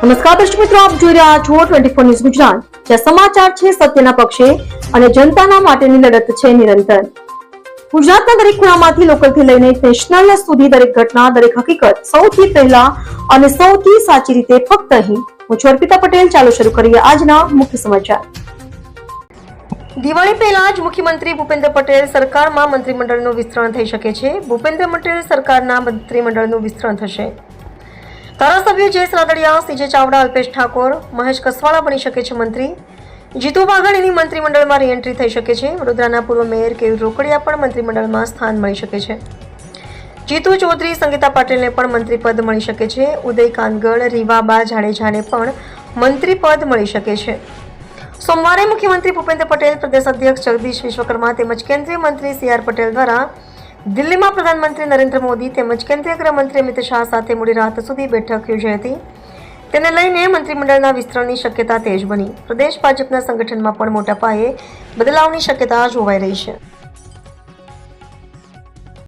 નમસ્કાર દર્શક મિત્રો, આપ જોઈ રહ્યા છો ટ્વેન્ટી ફોર ન્યૂઝ ગુજરાત. જ્યાં સમાચાર છે સત્યના પક્ષે અને જનતાના માટેની લડત છે નિરંતર. ગુજરાતના દરેક ખૂણામાંથી લોકલથી લઈને નેશનલ સુધી દરેક ઘટના, દરેક હકીકત સૌથી પહેલા અને સૌથી સાચી રીતે ફક્ત અહીં. હું છું અર્પિતા પટેલ, ચાલો શરૂ કરીએ આજના મુખ્ય સમાચાર. દિવાળી પહેલા જ મુખ્યમંત્રી ભૂપેન્દ્ર પટેલ સરકારમાં મંત્રીમંડળનું વિસ્તરણ થઈ શકે છે. ભૂપેન્દ્ર પટેલ સરકારના મંત્રીમંડળનું વિસ્તરણ થશે. ધારાસભ્ય જયેશ રાદડિયા, સીજે ચાવડા, અલ્પેશ ઠાકોર, મહેશ કસવાળા બની શકે છે મંત્રી. જીતુ વાઘાણીની મંત્રીમંડળમાં રીએન્ટ્રી થઈ શકે છે. વડોદરાના પૂર્વ મેયર કેયુર રોકડિયા પણ મંત્રીમંડળમાં સ્થાન મળી શકે છે. જીતુ ચૌધરી, સંગીતા પાટીલને પણ મંત્રી પદ મળી શકે છે. ઉદય કાનગડ રીવાબા જાડેજાને પણ મંત્રી પદ મળી શકે છે. સોમવારે મુખ્યમંત્રી ભૂપેન્દ્ર પટેલ, પ્રદેશ અધ્યક્ષ જગદીશ વિશ્વકર્મા તેમજ કેન્દ્રીય મંત્રી સી આર પટેલ દ્વારા દિલ્હીમાં પ્રધાનમંત્રી નરેન્દ્ર મોદી તેમજ કેન્દ્રીય ગૃહમંત્રી અમિત શાહ સાથે મોડી રાત સુધી બેઠક યોજાઈ હતી. તેને લઈને મંત્રીમંડળના વિસ્તરણની શક્યતા તેજ બની. પ્રદેશ ભાજપના સંગઠનમાં પણ મોટા પાયે બદલાવની શક્યતા જોવાઈ રહી છે.